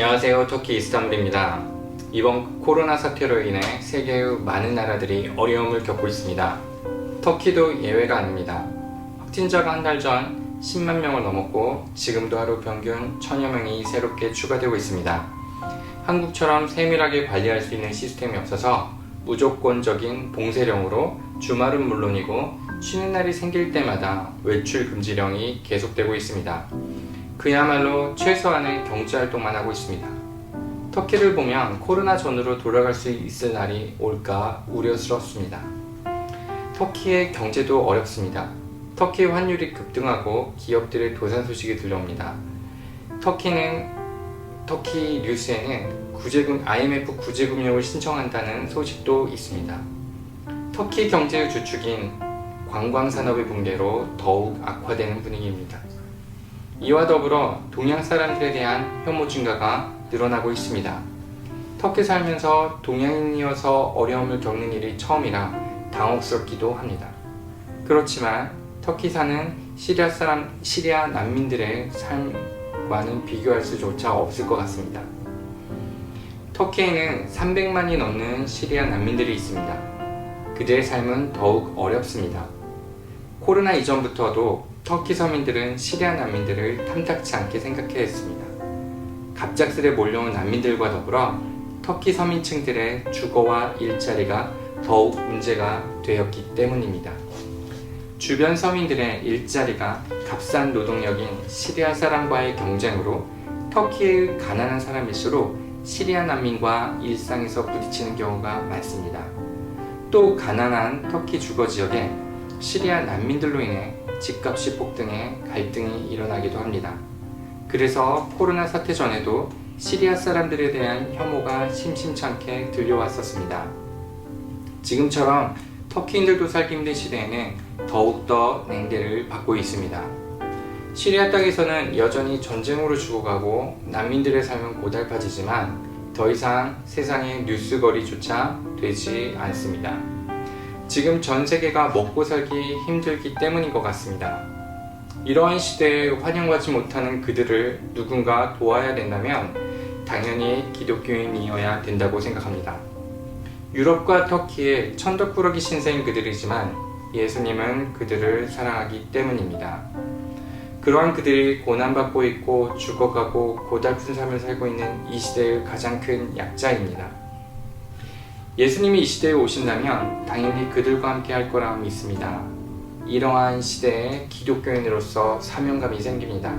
안녕하세요. 터키 이스탄불입니다. 이번 코로나 사태로 인해 세계의 많은 나라들이 어려움을 겪고 있습니다. 터키도 예외가 아닙니다. 확진자가 한 달 전 10만 명을 넘었고 지금도 하루 평균 1000여 명이 새롭게 추가되고 있습니다. 한국처럼 세밀하게 관리할 수 있는 시스템이 없어서 무조건적인 봉쇄령으로 주말은 물론이고 쉬는 날이 생길 때마다 외출 금지령이 계속되고 있습니다. 그야말로 최소한의 경제 활동만 하고 있습니다. 터키를 보면 코로나 전으로 돌아갈 수 있을 날이 올까 우려스럽습니다. 터키의 경제도 어렵습니다. 터키 환율이 급등하고 기업들의 도산 소식이 들려옵니다. 터키는 터키 뉴스에는 구제금, IMF 구제금융을 신청한다는 소식도 있습니다. 터키 경제의 주축인 관광산업의 붕괴로 더욱 악화되는 분위기입니다. 이와 더불어 동양 사람들에 대한 혐오 증가가 늘어나고 있습니다. 터키 살면서 동양인이어서 어려움을 겪는 일이 처음이라 당혹스럽기도 합니다. 그렇지만 터키 사는 시리아 사람, 시리아 난민들의 삶과는 비교할 수조차 없을 것 같습니다. 터키에는 300만이 넘는 시리아 난민들이 있습니다. 그들의 삶은 더욱 어렵습니다. 코로나 이전부터도 터키 서민들은 시리아 난민들을 탐탁치 않게 생각해 했습니다. 갑작스레 몰려온 난민들과 더불어 터키 서민층들의 주거와 일자리가 더욱 문제가 되었기 때문입니다. 주변 서민들의 일자리가 값싼 노동력인 시리아 사람과의 경쟁으로 터키의 가난한 사람일수록 시리아 난민과 일상에서 부딪히는 경우가 많습니다. 또 가난한 터키 주거 지역에 시리아 난민들로 인해 집값이 폭등해 갈등이 일어나기도 합니다. 그래서 코로나 사태 전에도 시리아 사람들에 대한 혐오가 심심찮게 들려왔었습니다. 지금처럼 터키인들도 살기 힘든 시대에는 더욱더 냉대를 받고 있습니다. 시리아 땅에서는 여전히 전쟁으로 죽어가고 난민들의 삶은 고달파지지만 더 이상 세상의 뉴스거리조차 되지 않습니다. 지금 전 세계가 먹고 살기 힘들기 때문인 것 같습니다. 이러한 시대에 환영받지 못하는 그들을 누군가 도와야 된다면 당연히 기독교인이어야 된다고 생각합니다. 유럽과 터키의 천덕꾸러기 신세인 그들이지만 예수님은 그들을 사랑하기 때문입니다. 그러한 그들이 고난받고 있고 죽어가고 고달픈 삶을 살고 있는 이 시대의 가장 큰 약자입니다. 예수님이 이 시대에 오신다면 당연히 그들과 함께 할 거라 믿습니다. 이러한 시대에 기독교인으로서 사명감이 생깁니다.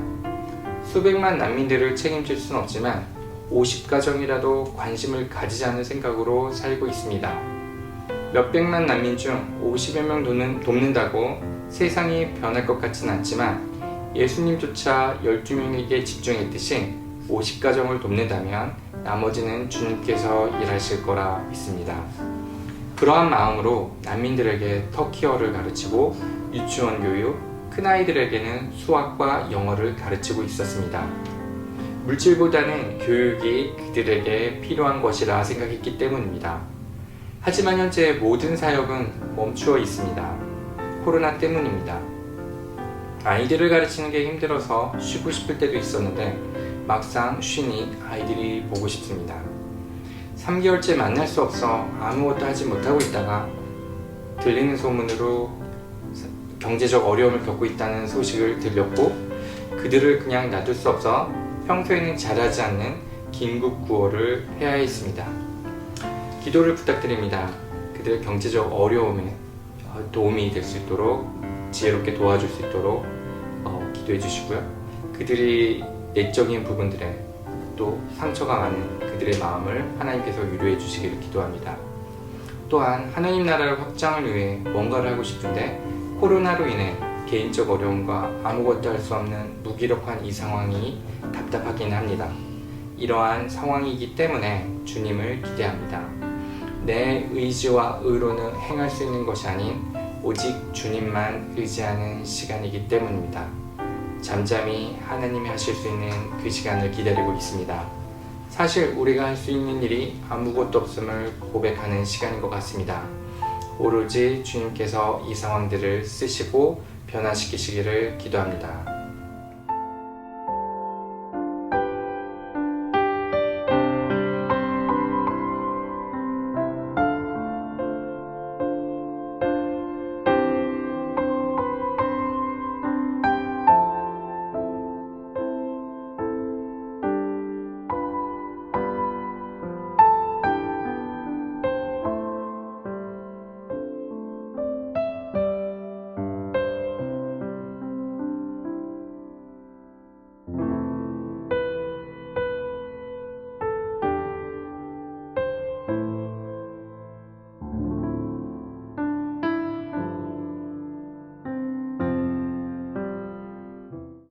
수백만 난민들을 책임질 수는 없지만 50가정이라도 관심을 가지자는 생각으로 살고 있습니다. 몇백만 난민 중 50여 명 돕는, 돕는다고 세상이 변할 것 같진 않지만 예수님조차 12명에게 집중했듯이 50가정을 돕는다면 나머지는 주님께서 일하실 거라 믿습니다. 그러한 마음으로 난민들에게 터키어를 가르치고 유치원 교육, 큰아이들에게는 수학과 영어를 가르치고 있었습니다. 물질보다는 교육이 그들에게 필요한 것이라 생각했기 때문입니다. 하지만 현재 모든 사역은 멈추어 있습니다. 코로나 때문입니다. 아이들을 가르치는 게 힘들어서 쉬고 싶을 때도 있었는데 막상 쉬니 아이들이 보고 싶습니다. 3개월째 만날 수 없어 아무것도 하지 못하고 있다가 들리는 소문으로 경제적 어려움을 겪고 있다는 소식을 들렸고 그들을 그냥 놔둘 수 없어 평소에는 잘하지 않는 긴급 구호를 해야 했습니다. 기도를 부탁드립니다. 그들의 경제적 어려움에 도움이 될 수 있도록 지혜롭게 도와줄 수 있도록 어, 기도해 주시고요. 그들이 내적인 부분들에 또 상처가 많은 그들의 마음을 하나님께서 위로해 주시기를 기도합니다. 또한 하나님 나라를 확장을 위해 뭔가를 하고 싶은데 코로나로 인해 개인적 어려움과 아무것도 할 수 없는 무기력한 이 상황이 답답하긴 합니다. 이러한 상황이기 때문에 주님을 기대합니다. 내 의지와 의로는 행할 수 있는 것이 아닌 오직 주님만 의지하는 시간이기 때문입니다. 잠잠히 하나님이 하실 수 있는 그 시간을 기다리고 있습니다. 사실 우리가 할 수 있는 일이 아무것도 없음을 고백하는 시간인 것 같습니다. 오로지 주님께서 이 상황들을 쓰시고 변화시키시기를 기도합니다.